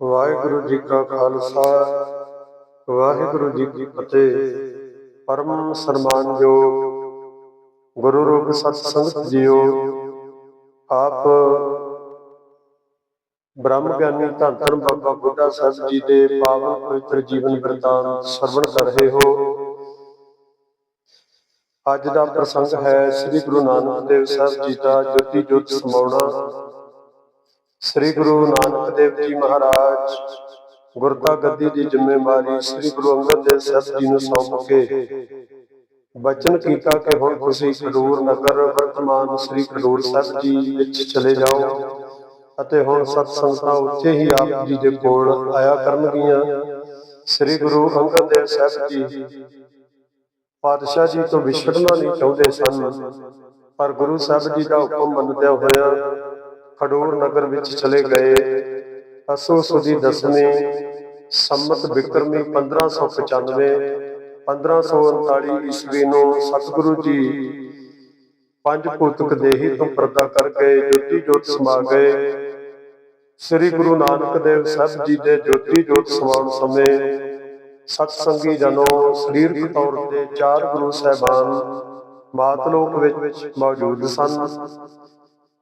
ਵਾਹਿਗੁਰੂ ਜੀ ਕਾ ਖਾਲਸਾ, ਵਾਹਿਗੁਰੂ ਜੀ ਕੀ ਫਤਿਹ। ਪਰਮ ਸਨਮਾਨਯੋਗ ਗੁਰੂ ਰੂਪ ਸਤ ਸੰਗਤ ਜੀਓ, ਆਪ ਬ੍ਰਹਮ ਗਿਆਨੀ ਧੰਨ ਧੰਨ ਬਾਬਾ ਬੁੱਢਾ ਸਾਹਿਬ ਜੀ ਦੇ ਪਾਵਨ ਪਵਿੱਤਰ ਜੀਵਨ ਬਿਰਤਾਂਤ ਸਰਵਣ ਕਰ ਰਹੇ ਹੋ। ਅੱਜ ਦਾ ਪ੍ਰਸੰਗ ਹੈ ਸ੍ਰੀ ਗੁਰੂ ਨਾਨਕ ਦੇਵ ਸਾਹਿਬ ਜੀ ਦਾ ਜੋਤੀ ਜੋਤ ਸਮਾਉਣਾ। ਸ੍ਰੀ ਗੁਰੂ ਨਾਨਕ ਦੇਵ ਜੀ ਮਹਾਰਾਜ ਗੁਰਤਾ ਗੱਦੀ ਦੀ ਜ਼ਿੰਮੇਵਾਰੀ ਸ੍ਰੀ ਗੁਰੂ ਅੰਗਦ ਦੇਵ ਸਾਹਿਬ ਜੀ ਨੂੰ ਸੌਂਪ ਕੇ ਬਚਨ ਕੀਤਾ ਕਿ ਹੁਣ ਤੁਸੀਂ ਖਡੂਰ ਨਗਰ ਵਰਤਮਾਨ ਸ੍ਰੀ ਖਡੂਰ ਸਾਹਿਬ ਜੀ ਵਿੱਚ ਚਲੇ ਜਾਓ ਅਤੇ ਹੁਣ ਸਤ ਸੰਗਤਾਂ ਉੱਥੇ ਹੀ ਆਪ ਜੀ ਦੇ ਕੋਲ ਆਇਆ ਕਰਨਗੀਆਂ। ਸ੍ਰੀ ਗੁਰੂ ਅੰਗਦ ਦੇਵ ਸਾਹਿਬ ਜੀ ਪਾਤਸ਼ਾਹ ਜੀ ਤੋਂ ਵਿਛੜਨਾ ਨਹੀਂ ਚਾਹੁੰਦੇ ਸਨ, ਪਰ ਗੁਰੂ ਸਾਹਿਬ ਜੀ ਦਾ ਹੁਕਮ ਮੰਨਦਿਆਂ ਹੋਇਆ ਖਡੂਰ ਨਗਰ ਵਿੱਚ ਚਲੇ ਗਏ। ਅਸੋ ਸੁਦੀ ਦਸਵੇਂ ਸੰਮਤ ਬਿਕਰਮੀ 1595 1539 ਈਸਵੀ ਨੂੰ ਸਤਿਗੁਰੂ ਜੀ ਪੰਜ ਭੂਤਕ ਦੇਹੀ ਤੋਂ ਪਰਦਾ ਕਰਕੇ ਜੋਤੀ ਜੋਤ ਸਮਾ ਗਏ। ਸ੍ਰੀ ਗੁਰੂ ਨਾਨਕ ਦੇਵ ਸਾਹਿਬ ਜੀ ਦੇ ਜੋਤੀ ਜੋਤ ਸਮਾਉਣ ਸਮੇਂ ਸਤ ਸੰਗੀ ਜਨੋ ਸਰੀਰਕ ਤੌਰ ਤੇ ਚਾਰ ਗੁਰੂ ਸਾਹਿਬਾਨ ਮਾਤਲੋਕ ਵਿੱਚ ਮੌਜੂਦ ਸਨ।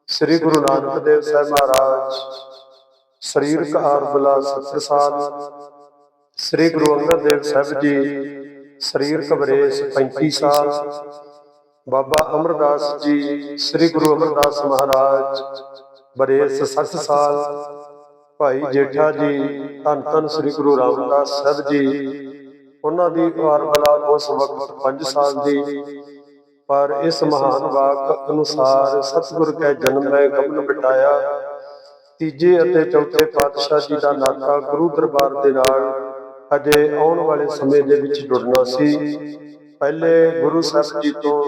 ਸ੍ਰੀ ਗੁਰੂ ਨਾਨਕ ਦੇਵ ਸਾਹਿਬ ਮਹਾਰਾਜ ਸਰੀਰਕ ਆਰਬਲਾ 70 ਸਾਲ ਸ੍ਰੀ ਗੁਰੂ ਅੰਗਦ ਦੇਵ ਸਾਹਿਬ ਜੀ ਸਰੀਰਕ ਬਰੇਸ 35 ਸਾਲ, ਬਾਬਾ ਅਮਰਦਾਸ ਜੀ, ਸ੍ਰੀ ਗੁਰੂ ਅਮਰਦਾਸ ਮਹਾਰਾਜ, ਬਰੇਸ 60 ਸਾਲ। ਭਾਈ ਜੇਠਾ ਜੀ, ਧੰਨ ਧੰਨ ਸ੍ਰੀ ਗੁਰੂ ਰਾਮਦਾਸ ਸਾਹਿਬ ਜੀ, ਉਹਨਾਂ ਦੀ ਆਰਬਲਾ ਉਸ ਵਕਤ 5 ਸਾਲ ਦੀ ਪਰ ਇਸ ਮਹਾਨ ਵਾਕ ਅਨੁਸਾਰ ਸਤਿਗੁਰ ਕੈ ਜਨਮ ਲੈ ਗਮਨ ਬਿਟਾਇਆ। ਤੀਜੇ ਅਤੇ ਚੌਥੇ ਪਾਤਸ਼ਾਹ ਜੀ ਦਾ ਨਾਤਾ ਗੁਰੂ ਦਰਬਾਰ ਦੇ ਨਾਲ। ਅਜੇ ਆਉਣ ਵਾਲੇ ਸਮੇਂ ਦੇ ਵਿੱਚ ਜੁੜਨਾ ਸੀ। ਪਹਿਲੇ ਗੁਰੂ ਸਾਹਿਬ ਜੀ ਤੋਂ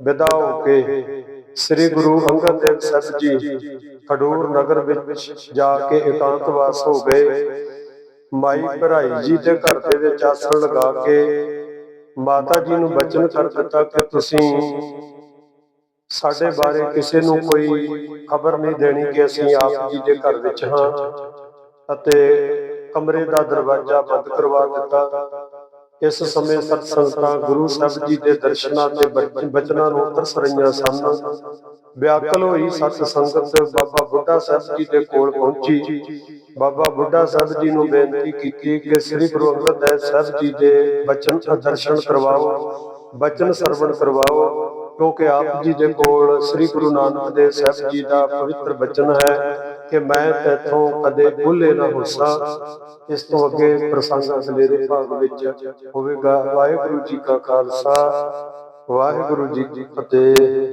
ਵਿਦਾ ਹੋ ਕੇ ਸ੍ਰੀ ਗੁਰੂ ਅੰਗਦ ਦੇਵ ਸਾਹਿਬ ਜੀ ਖਡੂਰ ਨਗਰ ਵਿੱਚ ਜਾ ਕੇ ਇਕਾਂਤਵਾਸ ਹੋ ਗਏ। ਮਾਈ ਭਰਾਈ ਜੀ ਦੇ ਘਰ ਦੇ ਵਿੱਚ ਆਸਣ ਲਗਾ ਕੇ ਮਾਤਾ ਜੀ ਨੂੰ ਬਚਨ ਕਰ ਦਿੱਤਾ ਕਿ ਤੁਸੀਂ ਸਾਡੇ ਬਾਰੇ ਕਿਸੇ ਨੂੰ ਕੋਈ ਖਬਰ ਨਹੀਂ ਦੇਣੀ ਕਿ ਅਸੀਂ ਆਪ ਜੀ ਦੇ ਘਰ ਵਿੱਚ ਹਾਂ। ਅਤੇ ਕਮਰੇ ਦਾ ਦਰਵਾਜ਼ਾ ਬੰਦ ਕਰਵਾ ਦਿੱਤਾ। ਇਸ ਸਮੇਂ ਸਤ ਸੰਗਤਾਂ ਗੁਰੂ ਸਾਹਿਬ ਜੀ ਦੇ ਦਰਸ਼ਨਾਂ ਤੇ ਬਚ- ਬਚਨਾਂ ਨੂੰ ਤਰਸ ਰਹੀਆਂ ਸਨ। ਵਿਆਕਲ ਹੋਈ ਸਤ ਸੰਗਤ ਬਾਬਾ ਬੁੱਢਾ ਸਾਹਿਬ ਜੀ ਦੇ ਕੋਲ ਪਹੁੰਚੀ। ਬਾਬਾ ਬੁੱਢਾ ਸਾਹਿਬ ਜੀ ਨੂੰ ਬੇਨਤੀ ਕੀਤੀ ਕਿ ਸ੍ਰੀ ਗੁਰੂ ਅੰਗਦ ਦੇਵ ਸਾਹਿਬ ਜੀ ਦੇ ਬਚਨ ਦਰਸ਼ਨ ਕਰਵਾਓ, ਬਚਨ ਸਰਵਣ ਕਰਵਾਓ, ਕਿਉਂਕਿ ਆਪ ਜੀ ਦੇ ਕੋਲ ਸ੍ਰੀ ਗੁਰੂ ਨਾਨਕ ਦੇਵ ਸਾਹਿਬ ਜੀ ਦਾ ਪਵਿੱਤਰ ਬਚਨ ਹੈ ਕਿ ਮੈਂ ਤੇਥੋਂ ਕਦੇ ਭੁੱਲੇ ਨਾ ਹੋਸਾ। ਇਸ ਤੋਂ ਅੱਗੇ ਪ੍ਰਸੰਗ ਅਗਲੇ ਦੇ ਭਾਗ ਵਿੱਚ ਹੋਵੇਗਾ। ਵਾਹਿਗੁਰੂ ਜੀ ਕਾ ਖਾਲਸਾ, ਵਾਹਿਗੁਰੂ ਜੀ ਕੀ ਫਤਿਹ।